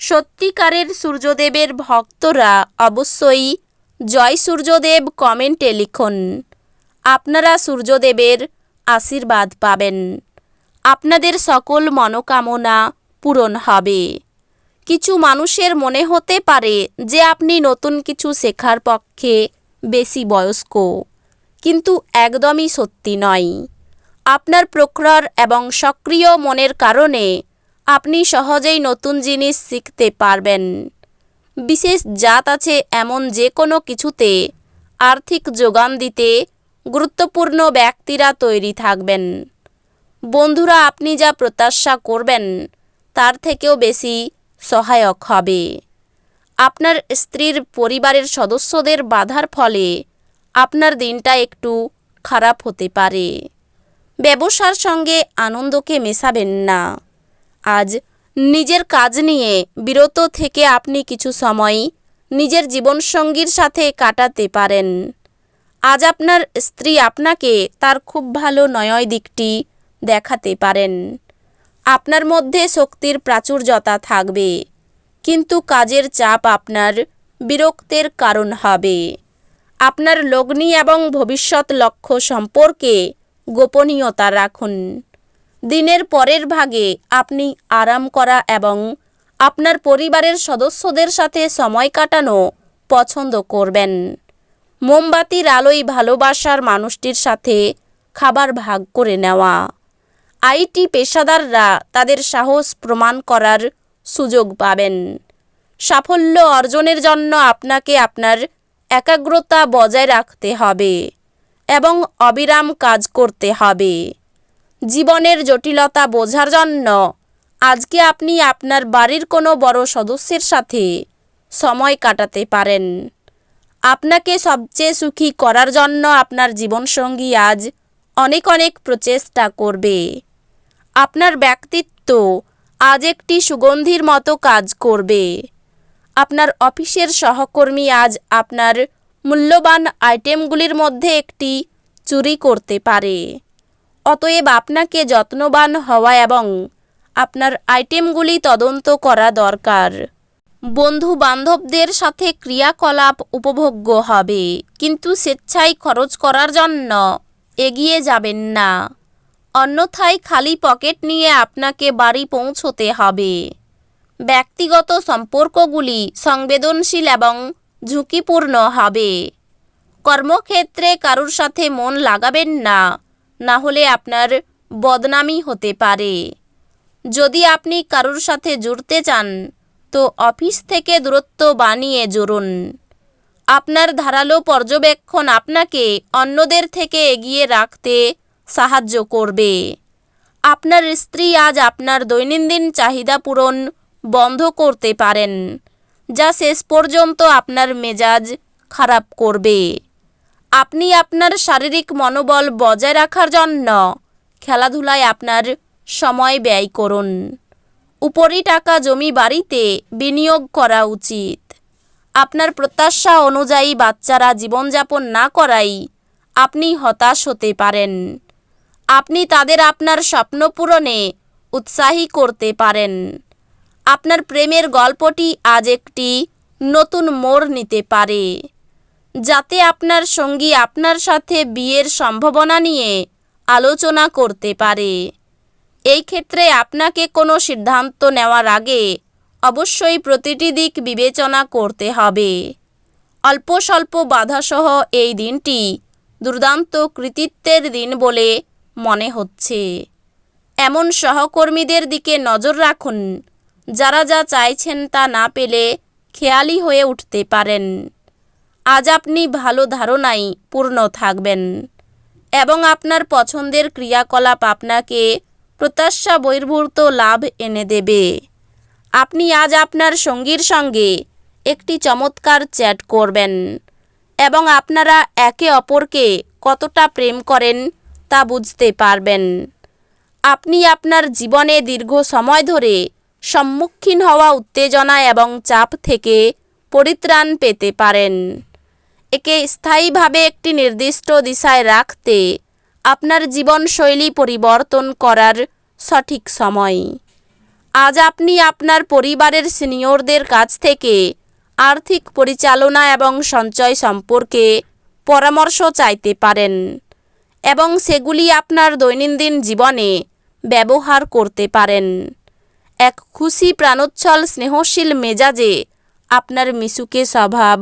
সত্যিকারের সূর্যদেবের ভক্তরা অবশ্যই জয় সূর্যদেব কমেন্টে লিখুন। আপনারা সূর্যদেবের আশীর্বাদ পাবেন। আপনাদের সকল মনোকামনা পূরণ হবে। কিছু মানুষের মনে হতে পারে যে আপনি নতুন কিছু শেখার পক্ষে বেশি বয়স্ক, কিন্তু একদমই সত্যি নয়। আপনার প্রখর এবং সক্রিয় মনের কারণে আপনি সহজেই নতুন জিনিস শিখতে পারবেন। বিশেষ জাত আছে এমন যে কোনো কিছুতে আর্থিক যোগান দিতে গুরুত্বপূর্ণ ব্যক্তিরা তৈরি থাকবেন। বন্ধুরা, আপনি যা প্রত্যাশা করবেন, তার থেকেও বেশি সহায়ক হবে। আপনার স্ত্রীর পরিবারের সদস্যদের বাধার ফলে আপনার দিনটা একটু খারাপ হতে পারে। ব্যবসার সঙ্গে আনন্দকে মেশাবেন না। আজ নিজের কাজ নিয়ে বিরত থেকে আপনি কিছু সময় নিজের জীবনসঙ্গীর সাথে কাটাতে পারেন। আজ আপনার স্ত্রী আপনাকে তার খুব ভালো নয় দিকটি দেখাতে পারেন। আপনার মধ্যে শক্তির প্রাচুর্যতা থাকবে, কিন্তু কাজের চাপ আপনার বিরক্তের কারণ হবে। আপনার লগ্নি এবং ভবিষ্যৎ লক্ষ্য সম্পর্কে গোপনীয়তা রাখুন। দিনের পরের ভাগে আপনি আরাম করা এবং আপনার পরিবারের সদস্যদের সাথে সময় কাটানো পছন্দ করবেন। মোমবাতির আলোয় ভালোবাসার মানুষটির সাথে খাবার ভাগ করে নেওয়া। আইটি পেশাদাররা তাদের সাহস প্রমাণ করার সুযোগ পাবেন। সাফল্য অর্জনের জন্য আপনাকে আপনার একাগ্রতা বজায় রাখতে হবে এবং অবিরাম কাজ করতে হবে। জীবনের জটিলতা বোঝার জন্য। আজকে আপনি আপনার বাড়ির কোনো বড় সদস্যের সাথে সময় কাটাতে পারেন। আপনাকে সবচেয়ে সুখী করার জন্য আপনার জীবনসঙ্গী আজ অনেক অনেক প্রচেষ্টা করবে। আপনার ব্যক্তিত্ব আজ একটি সুগন্ধির মতো কাজ করবে। আপনার অফিসের সহকর্মী আজ আপনার মূল্যবান আইটেমগুলির মধ্যে একটি চুরি করতে পারে। অতএব আপনাকে যত্নবান হওয়া এবং আপনার আইটেমগুলি তদন্ত করা দরকার। বন্ধু বান্ধবদের সাথে ক্রিয়াকলাপ উপভোগ্য হবে, কিন্তু স্বেচ্ছায় খরচ করার জন্য এগিয়ে যাবেন না। অন্যথায় খালি পকেট নিয়ে আপনাকে বাড়ি পৌঁছতে হবে। ব্যক্তিগত সম্পর্কগুলি সংবেদনশীল এবং ঝুঁকিপূর্ণ হবে। কর্মক্ষেত্রে কারুর সাথে মন লাগাবেন না। না হলে আপনার বদনামি হতে পারে। যদি আপনি কারোর সাথে জুড়তে চান, তো অফিস থেকে দূরত্ব বানিয়ে জুড়ুন। আপনার ধারালো পর্যবেক্ষণ আপনাকে অন্যদের থেকে এগিয়ে রাখতে সাহায্য করবে। আপনার স্ত্রী আজ আপনার দৈনন্দিন চাহিদা পূরণ বন্ধ করতে পারেন, যা শেষ পর্যন্ত আপনার মেজাজ খারাপ করবে। আপনি আপনার শারীরিক মনোবল বজায় রাখার জন্য খেলাধুলায় আপনার সময় ব্যয় করুন। উপরি টাকা জমি বাড়িতে বিনিয়োগ করা উচিত। আপনার প্রত্যাশা অনুযায়ী বাচ্চারা জীবনযাপন না করাই আপনি হতাশ হতে পারেন। আপনি তাদের আপনার স্বপ্ন পূরণে উৎসাহী করতে পারেন। আপনার প্রেমের গল্পটি আজ একটি নতুন মোড় নিতে পারে। যাতে আপনার সঙ্গী আপনার সাথে বিয়ের সম্ভাবনা নিয়ে আলোচনা করতে পারে। এই ক্ষেত্রে আপনাকে কোনো সিদ্ধান্ত নেওয়ার আগে অবশ্যই প্রতিটি দিক বিবেচনা করতে হবে। অল্প স্বল্প বাধাসহ এই দিনটি দুর্দান্ত কৃতিত্বের দিন বলে মনে হচ্ছে। এমন সহকর্মীদের দিকে নজর রাখুন, যারা যা চাইছেন তা না পেলে খেয়ালি হয়ে উঠতে পারেন। আজ আপনি ভালো ধারণাই পূর্ণ থাকবেন এবং আপনার পছন্দের ক্রিয়াকলাপ আপনাকে প্রত্যাশা বহির্ভূত লাভ এনে দেবে। আপনি আজ আপনার সঙ্গীর সঙ্গে একটি চমৎকার চ্যাট করবেন এবং আপনারা একে অপরকে কতটা প্রেম করেন তা বুঝতে পারবেন। আপনি আপনার জীবনে দীর্ঘ সময় ধরে সম্মুখীন হওয়া উত্তেজনা এবং চাপ থেকে পরিত্রাণ পেতে পারেন। একে স্থায়ীভাবে একটি নির্দিষ্ট দিশায় রাখতে আপনার জীবনশৈলী পরিবর্তন করার সঠিক সময়। আজ আপনি আপনার পরিবারের সিনিয়রদের কাছ থেকে আর্থিক পরিচালনা এবং সঞ্চয় সম্পর্কে পরামর্শ চাইতে পারেন এবং সেগুলি আপনার দৈনন্দিন জীবনে ব্যবহার করতে পারেন। এক খুশি প্রাণোচ্ছল স্নেহশীল মেজাজে আপনার মিশুকে স্বভাব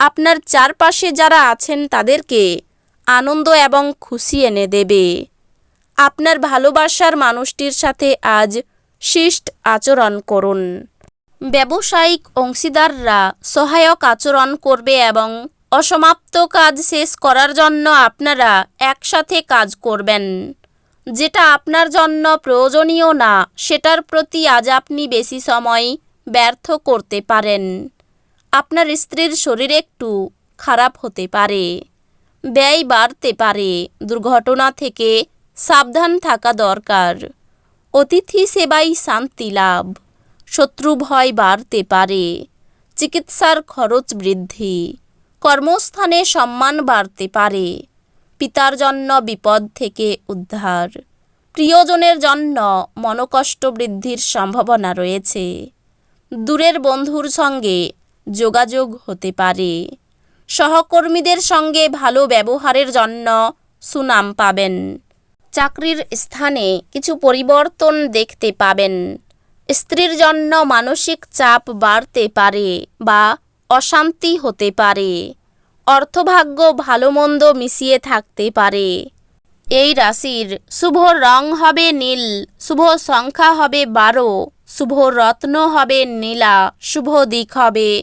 আপনার চারপাশে যারা আছেন তাদেরকে আনন্দ এবং খুশি এনে দেবে। আপনার ভালোবাসার মানুষটির সাথে আজ শিষ্ট আচরণ করুন। ব্যবসায়িক অংশীদাররা সহায়ক আচরণ করবে এবং অসমাপ্ত কাজ শেষ করার জন্য আপনারা একসাথে কাজ করবেন। যেটা আপনার জন্য প্রয়োজনীয় না, সেটার প্রতি আজ আপনি বেশি সময় ব্যর্থ করতে পারেন। আপনার স্ত্রীর শরীর একটু খারাপ হতে পারে, ব্যয় বাড়তে পারে, দুর্ঘটনা থেকে সাবধান থাকা দরকার। অতিথি সেবাই শান্তি লাভ, শত্রু ভয় বাড়তে পারে, চিকিৎসার খরচ বৃদ্ধি, কর্মস্থানে সম্মান বাড়তে পারে, পিতার জন্য বিপদ থেকে উদ্ধার, প্রিয়জনের জন্য মনোকষ্ট বৃদ্ধির সম্ভাবনা রয়েছে। দূরের বন্ধুর সঙ্গে যোগাযোগ হতে পারে। সহকর্মীদের সঙ্গে ভালো ব্যবহারের জন্য সুনাম পাবেন। চাকরির স্থানে কিছু পরিবর্তন দেখতে পাবেন। স্ত্রীর জন্য মানসিক চাপ বাড়তে পারে বা অশান্তি হতে পারে। অর্থভাগ্য ভালো মন্দ মিশিয়ে থাকতে পারে। এই রাশির শুভ রং হবে নীল, শুভ সংখ্যা হবে বারো, শুভ রত্ন হবে নীলা, শুভ দিক হবে